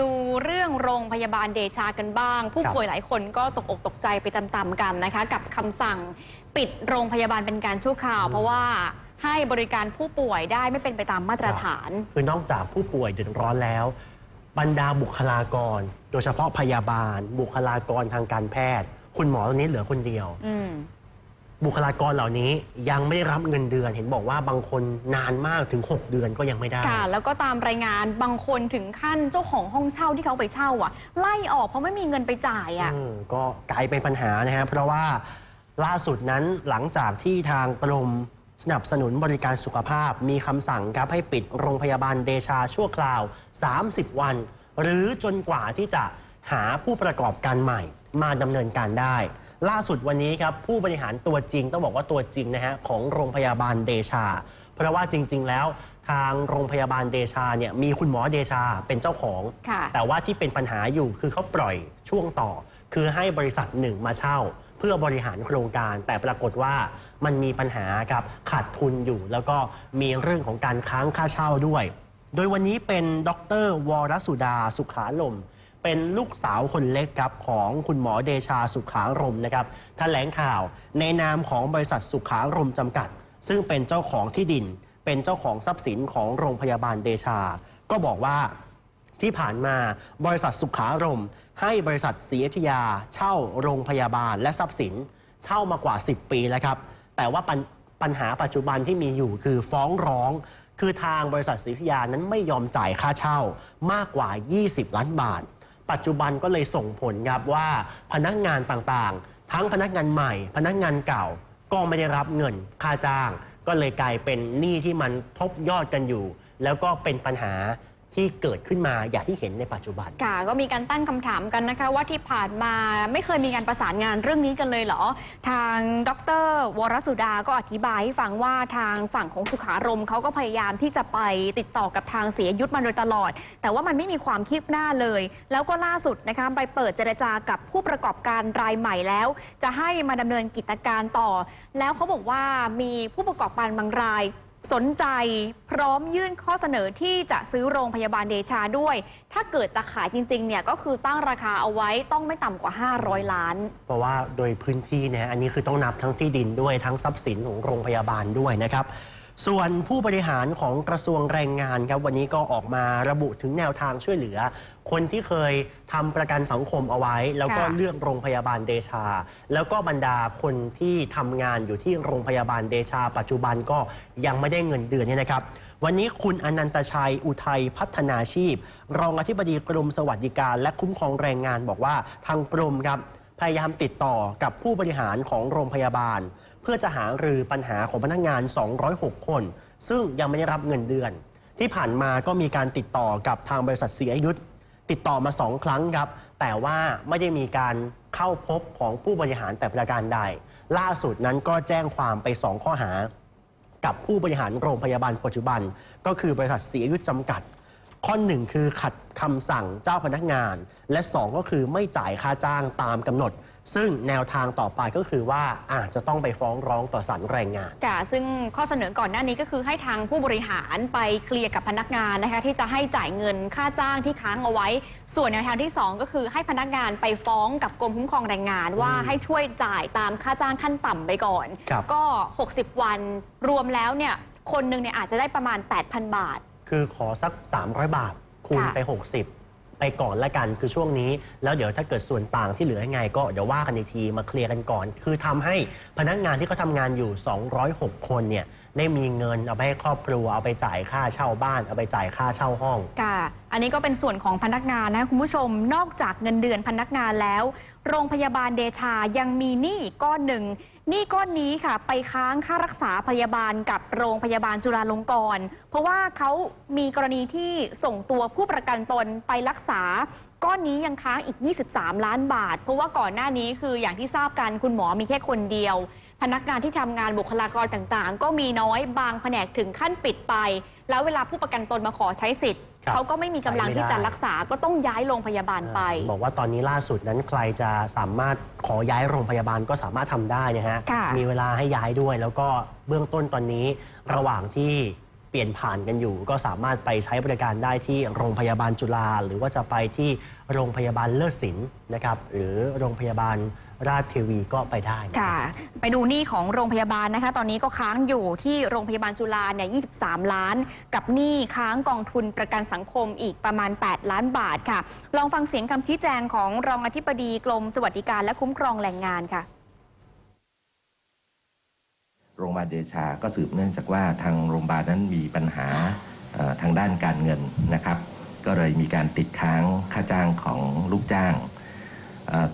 ดูเรื่องโรงพยาบาลเดชากันบ้าง ผู้ครับป่วยหลายคนก็ตกอกตกใจไปตามๆกันนะคะ กับคำสั่งปิดโรงพยาบาลเป็นการชั่วคราวอืมเพราะว่าให้บริการผู้ป่วยได้ไม่เป็นไปตามมาตรฐาน คือนอกจากผู้ป่วยเดือดร้อนแล้ว บรรดาบุคลากร โดยเฉพาะพยาบาล บุคลากรทางการแพทย์ คุณหมอตอนนี้เหลือคนเดียวอืม บุคลากรเหล่านี้ยังไม่ได้รับเงินเดือน เห็นบอกว่าบางคนนานมากถึง 6 เดือนก็ยังไม่ได้ ค่ะ แล้วก็ตามรายงานบางคนถึงขั้นเจ้าของห้องเช่าที่เขาไปเช่าอะ ไล่ออกเพราะไม่มีเงินไปจ่ายอะอืมก็กลายเป็นปัญหานะฮะเพราะว่าล่าสุดนั้นหลังจากที่ทางกรมสนับสนุนบริการสุขภาพมีคำสั่งครับให้ปิดโรงพยาบาลเดชาชั่วคราว 30 วัน หรือจนกว่าที่จะหาผู้ประกอบการใหม่มาดำเนินการได้ ล่าสุดวันนี้ครับผู้บริหารตัวจริงต้องบอกว่าตัวจริงนะฮะของโรงพยาบาลเดชา เพราะว่าจริง ๆ แล้วทางโรงพยาบาลเดชาเนี่ยมีคุณหมอเดชาเป็นเจ้าของค่ะแต่ว่าที่เป็นปัญหาอยู่คือเขาปล่อยช่วงต่อ คือให้บริษัทหนึ่งมาเช่า เพื่อบริหารโครงการ แต่ปรากฏว่ามันมีปัญหาครับขาดทุนอยู่ แล้วก็มีเรื่องของการค้างค่าเช่าด้วย โดยวันนี้เป็นดรวรสุดาสุขาลม เป็นลูกสาวคนเล็กครับของคุณหมอเดชาสุขารมนะครับแถลงข่าวในนามของบริษัทสุขารมจำกัด ซึ่งเป็นเจ้าของที่ดิน เป็นเจ้าของทรัพย์สินของโรงพยาบาลเดชา ก็บอกว่าที่ผ่านมาบริษัทสุขารมให้บริษัทศรีอยุธยา เช่าโรงพยาบาลและทรัพย์สิน เช่ามากว่า 10 ปีแล้วครับ แต่ว่าปัญปัญหาปัจจุบันที่มีอยู่คือฟ้องร้อง คือทางบริษัทศรีอยุธยานั้นไม่ยอมจ่ายค่าเช่ามากกว่า 20 ล้านบาท ปัจจุบันก็เลยส่งผลครับว่าพนักงานต่างๆ ทั้งพนักงานใหม่ พนักงานเก่าก็ไม่ได้รับเงินค่าจ้าง ก็เลยกลายเป็นหนี้ที่มันทบยอดกันอยู่ แล้วก็เป็นปัญหา ที่เกิดขึ้นมาอย่างที่เห็นในปัจจุบัน ค่ะก็มีการตั้งคำถามกันนะคะ ว่าที่ผ่านมาไม่เคยมีการประสานงานเรื่องนี้กันเลยเหรอ ทางดรวรสุดาก็อธิบายให้ฟังว่าทางฝั่งของสุขารมเขาก็พยายามที่จะไปติดต่อกับทางเสียยุทธมาโดยตลอด แต่ว่ามันไม่มีความคืบหน้าเลย แล้วก็ล่าสุดนะคะไปเปิดเจรจากับผู้ประกอบการรายใหม่แล้ว จะให้มาดำเนินกิจการต่อ แล้วเขาบอกว่ามีผู้ประกอบการบางราย สนใจพร้อมยื่นข้อเสนอที่จะซื้อโรงพยาบาลเดชาด้วย ถ้าเกิดจะขายจริงๆเนี่ยก็คือตั้งราคาเอาไว้ต้องไม่ต่ำกว่า 500 ล้าน เพราะว่าโดยพื้นที่เนี่ยอันนี้คือต้องนับทั้งที่ดินด้วยทั้งทรัพย์สินของโรงพยาบาลด้วยนะครับ ส่วนผู้บริหารของกระทรวงแรงงานครับวันนี้ก็ออกมาระบุถึงแนวทางช่วยเหลือ คนที่เคยทำประกันสังคมเอาไว้ แล้วก็เลือกโรงพยาบาลเดชา แล้วก็บรรดาคนที่ทำงานอยู่ที่โรงพยาบาลเดชา ปัจจุบันก็ยังไม่ได้เงินเดือนเนี่ยนะครับ วันนี้คุณอนันตชัยอุทัยพัฒนาชีพ รองอธิบดีกรมสวัสดิการ และคุ้มครองแรงงานบอกว่าทางกรมครับพยายามติดต่อกับผู้บริหารของโรงพยาบาล เพื่อจะหารือปัญหาของพนักงาน 206 คน ซึ่งยังไม่ได้รับเงินเดือน ที่ผ่านมาก็มีการติดต่อกับทางบริษัทเสียยุทธติดต่อมาสองครั้งครับ แต่ว่าไม่ได้มีการเข้าพบของผู้บริหารแต่ประการใด ล่าสุดนั้นก็แจ้งความไปสองข้อหา กับผู้บริหารโรงพยาบาลปัจจุบัน ก็คือบริษัทเสียยุทธจำกัด ข้อหนึ่งคือขัดคำสั่งเจ้าพนักงาน และสองก็คือไม่จ่ายค่าจ้างตามกำหนด ซึ่งแนวทางต่อไปก็คือว่าอาจจะต้องไปฟ้องร้องต่อศาลแรงงานค่ะซึ่งข้อเสนอก่อนหน้านี้ก็คือให้ทางผู้บริหารไปเคลียร์กับพนักงานนะคะที่จะให้จ่ายเงินค่าจ้างที่ค้างเอาไว้ ส่วนแนวทางที่ 2 ก็คือให้พนักงานไปฟ้องกับกรมคุ้มครองแรงงาน ว่าอืมให้ช่วยจ่ายตามค่าจ้างขั้นต่ำไปก่อนครับก็ 60 วันรวมแล้วเนี่ยคนหนึ่งเนี่ยอาจจะได้ประมาณ 8,000 บาท คือขอสัก 300 บาทคูณค่ะไป 60 ไปก่อนละกันคือช่วงนี้ แล้วเดี๋ยวถ้าเกิดส่วนต่างที่เหลือยังไง ก็เดี๋ยวว่ากันอีกทีมาเคลียร์กันก่อน คือทำให้พนักงานที่เขาทำงานอยู่ 206 คนเนี่ยได้มีเงินเอาไปให้ครอบครัวเอาไปจ่ายค่าเช่าบ้านเอาไปจ่ายค่าเช่าห้อง ค่ะอันนี้ก็เป็นส่วนของพนักงานนะคุณผู้ชม นอกจากเงินเดือนพนักงานแล้ว โรงพยาบาลเดชายังมีหนี้อีกก้อนหนึ่งหนี้ก้อนนี้ค่ะ ไปค้างค่ารักษาพยาบาลกับโรงพยาบาลจุฬาลงกรณ์เพราะว่าเขามีกรณีที่ส่งตัวผู้ประกันตนไปรักษา ก้อนนี้ยังค้างอีก 23 ล้านบาท เพราะว่าก่อนหน้านี้คืออย่างที่ทราบกันคุณหมอมีแค่คนเดียว พนักงานที่ทำงานบุคลากรต่างๆ ก็มีน้อยบางแผนกถึงขั้นปิดไป แล้วเวลาผู้ประกันตนมาขอใช้สิทธิ์ เขาก็ไม่มีกำลังที่จะใช้ไม่ได้รักษาก็ต้องย้ายโรงพยาบาลไป บอกว่าตอนนี้ล่าสุดนั้นใครจะสามารถขอย้ายโรงพยาบาลก็สามารถทำได้นะฮะ ค่ะ มีเวลาให้ย้ายด้วย แล้วก็เบื้องต้นตอนนี้ระหว่างที่ ปลี่ยนผ่านกันอยู่ ก็สามารถไปใช้บริการได้ที่โรงพยาบาลจุฬาหรือว่าจะไปที่โรงพยาบาลเลิศศิลป์นะครับหรือโรงพยาบาลราชเทวีก็ไปได้ค่ะ ไปดูหนี้ของโรงพยาบาลนะคะ ตอนนี้ก็ค้างอยู่ที่โรงพยาบาลจุฬาเนี่ย 23 ล้าน กับหนี้ค้างกองทุนประกันสังคมอีกประมาณ 8 ล้านบาทค่ะ ลองฟังเสียงคำชี้แจงของรองอธิบดีกรมสวัสดิการและคุ้มครองแรงงานค่ะ โรงพยาบา ลเดชาก็สืบเนื่องจากว่าทางโรงพยาบาลนั้นมีปัญหาทางด้านการเงินนะครับ ก็เลยมีการติดค้างค่าจ้างของลูกจ้าง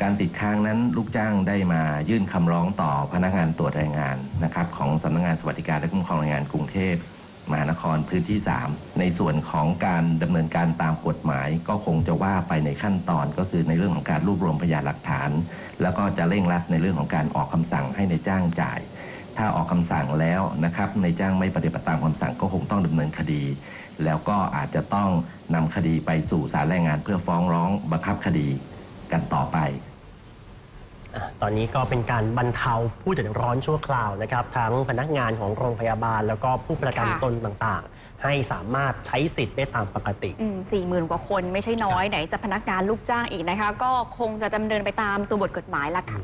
การติดค้างนั้นลูกจ้างได้มายื่นคำร้องต่อพนักงานตรวจแรงงานนะครับของสำนักงานสวัสดิการและคุ้มครองแรงงานกรุงเทพมหานครพื้นที่ 3 ในส่วนของการดำเนินการตามกฎหมาย ก็คงจะว่าไปในขั้นตอนก็คือในเรื่องของการรวบรวมพยานหลักฐาน แล้วก็จะเร่งรัดในเรื่องของการออกคำสั่งให้ในจ้างจ่าย ถ้าออกคำสั่งแล้วนะครับในจ้างไม่ปฏิบัติตามคำสั่งก็คงต้องดำเนินคดี แล้วก็อาจจะต้องนำคดีไปสู่ศาลแรงงานเพื่อฟ้องร้องบังคับคดีกันต่อไปอะตอนนี้ก็เป็นการบรรเทาผู้เดือดร้อนชั่วคราวนะครับ ทั้งพนักงานของโรงพยาบาล แล้วก็ผู้ประกันค่ะตนต่างๆ ให้สามารถใช้สิทธิ์ได้ตามปกติสี่หมื่นกว่าคนไม่ใช่น้อยไหนจะพนักงานลูกจ้างอีกนะคะ ก็คงจะดำเนินไปตามตัวบทกฎหมายละค่ะ